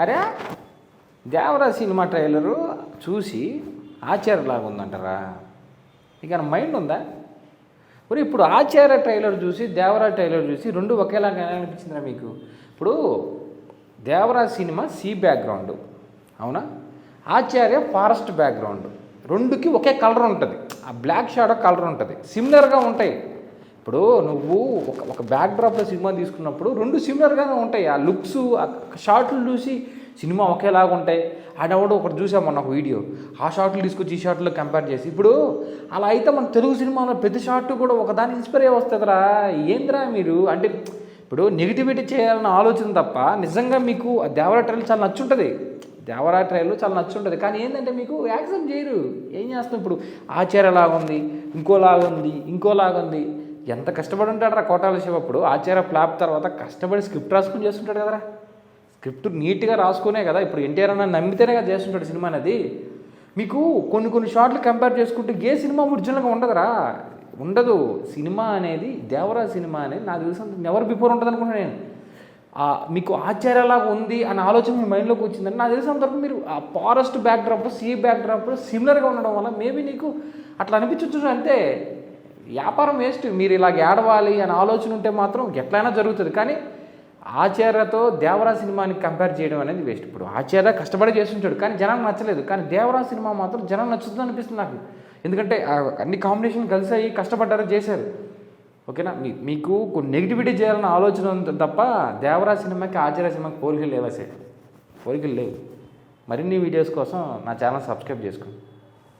అరే Devara cinema trailer చూసి ఆచార్యలాగా ఉందంటారా ఇక మైండ్ ఉందా? మరి ఇప్పుడు ఆచార్య ట్రైలర్ చూసి దేవరా ట్రైలర్ చూసి రెండు ఒకేలాగా ఎలా అనిపించిందిరా మీకు? ఇప్పుడు దేవరా సినిమా సి బ్యాక్గ్రౌండ్ అవునా? ఆచార్య ఫారెస్ట్ బ్యాక్గ్రౌండ్ రెండుకి ఒకే కలర్ ఉంటుంది. ఆ బ్లాక్ షాడో కలర్ ఉంటుంది. సిమిలర్గా ఉంటాయి. ఇప్పుడు నువ్వు ఒక ఒక బ్యాక్డ్రాప్లో సినిమా తీసుకున్నప్పుడు రెండు సిమిలర్గానే ఉంటాయి. ఆ లుక్స్ ఆ షార్ట్లు చూసి సినిమా ఒకేలాగా ఉంటాయి. ఆడవాడు ఒకటి చూసాం మొన్న ఒక వీడియో. ఆ షార్ట్లు తీసుకొచ్చి ఈ షార్ట్లో కంపేర్ చేసి. ఇప్పుడు అలా అయితే మన తెలుగు సినిమాలో ప్రతి షార్ట్ కూడా ఒకదాని ఇన్స్పైర్ అయ్యి వస్తుందిరా. ఏందిరా మీరు? అంటే ఇప్పుడు నెగిటివిటీ చేయాలన్న ఆలోచన తప్ప నిజంగా మీకు ఆ దేవరా ట్రైల్ చాలా నచ్చుంటుంది. దేవరా ట్రైల్ చాలా నచ్చుంటుంది. కానీ ఏంటంటే మీకు యాక్సెప్ట్ చేయరు. ఏం చేస్తాం ఇప్పుడు? ఆచార్యలాగా ఉంది ఇంకోలాగా ఉంది ఇంకోలాగా ఉంది ఎంత కష్టపడి ఉంటాడరా కోటాల శివ అప్పుడు ఆచార్య ఫ్లాప్ తర్వాత కష్టపడి స్క్రిప్ట్ రాసుకుని చేస్తుంటాడు కదరా. స్క్రిప్ట్ నీట్గా రాసుకునే కదా ఇప్పుడు ఎన్టీఆర్ అన్న నమ్మితేనే కదా చేస్తుంటాడు సినిమా అనేది. మీకు కొన్ని కొన్ని షార్ట్లు కంపేర్ చేసుకుంటే ఏ సినిమా ఒరిజినల్గా ఉండదురా. ఉండదు. సినిమా అనేది దేవరా సినిమా అనేది నాకు తెలిసినంత ఎవరు బిఫోర్ ఉంటుంది అనుకుంటున్నాను నేను. మీకు ఆచార్యలాగా ఉంది అనే ఆలోచన మీ మైండ్లోకి వచ్చిందని నాకు తెలిసినంత వరకు మీరు ఆ ఫారెస్ట్ బ్యాక్డ్రాప్ సీ బ్యాక్డ్రాప్ సిమిలర్గా ఉండడం వల్ల మేబీ నీకు అట్లా అనిపించవచ్చు అంతే. వ్యాపారం వేస్ట్ మీరు ఇలాగ ఏడవాలి అని ఆలోచన ఉంటే మాత్రం ఎట్లయినా జరుగుతుంది. కానీ ఆచార్యతో దేవరా సినిమాని కంపేర్ చేయడం అనేది వేస్ట్. ఇప్పుడు ఆచార్య కష్టపడి చేస్తుంటాడు కానీ జనం నచ్చలేదు. కానీ దేవరా సినిమా మాత్రం జనం నచ్చుతుంది అనిపిస్తుంది నాకు. ఎందుకంటే అన్ని కాంబినేషన్ కలిసి అయ్యి కష్టపడ్డారు చేశారు. ఓకేనా? మీ మీకు కొన్ని నెగిటివిటీ చేయాలన్న ఆలోచన తప్ప దేవరా సినిమాకి ఆచార్య సినిమాకి పోలికలు లేవా సార్ పోలికలు లేవు. మరిన్ని వీడియోస్ కోసం నా ఛానల్ సబ్స్క్రైబ్ చేసుకోండి.